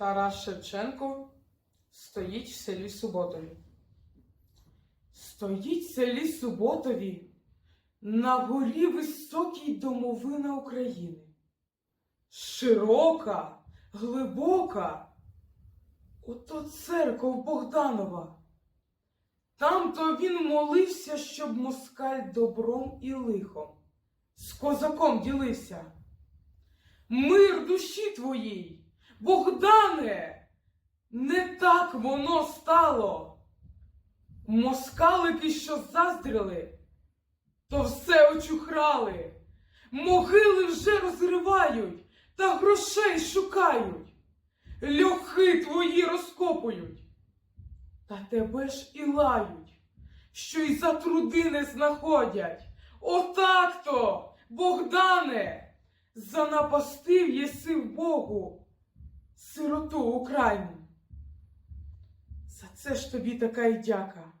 Тарас Шевченко стоїть в селі Суботові. Стоїть в селі Суботові на горі високій домовина України. Широка, глибока. Ото церков Богданова. Там-то він молився, щоб москаль добром і лихом з козаком ділився. Мир душі твоїй, Богдане, не так воно стало. Москалики, що заздрили, то все очухрали, могили вже розривають та грошей шукають, льохи твої розкопують, та тебе ж і лають, що й за труди не знаходять. Отак то, Богдане, занапастив єси в Богу сироту Україну. За це ж тобі така й дяка.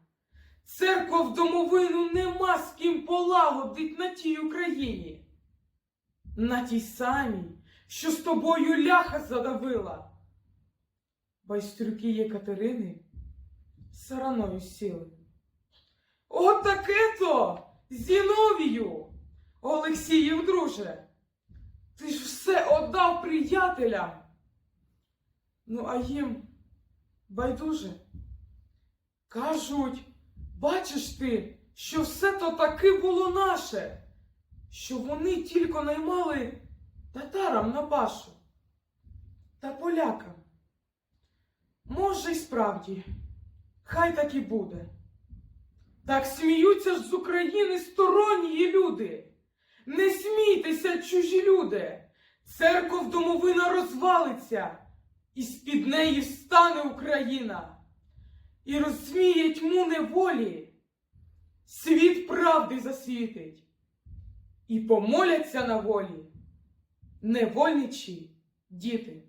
Церква в домовину нема з ким полагодить на тій Україні. На тій самій, що з тобою ляха задавила. Байстрюки Єкатерини сараною сіли. Отаке то, Зіновію, Олексіїв, друже, ти ж все отдав приятелям. Ну, а їм байдуже. Кажуть, бачиш ти, що все то таки було наше, що вони тільки наймали татарам на пашу та полякам. Може, й справді, хай так і буде. Так сміються ж з України сторонні люди. Не смійтеся, чужі люди. Церков домовина розвалиться, і з-під неї встане Україна. І розсміє тьму неволі, світ правди засвітить, і помоляться на волі невольничі діти.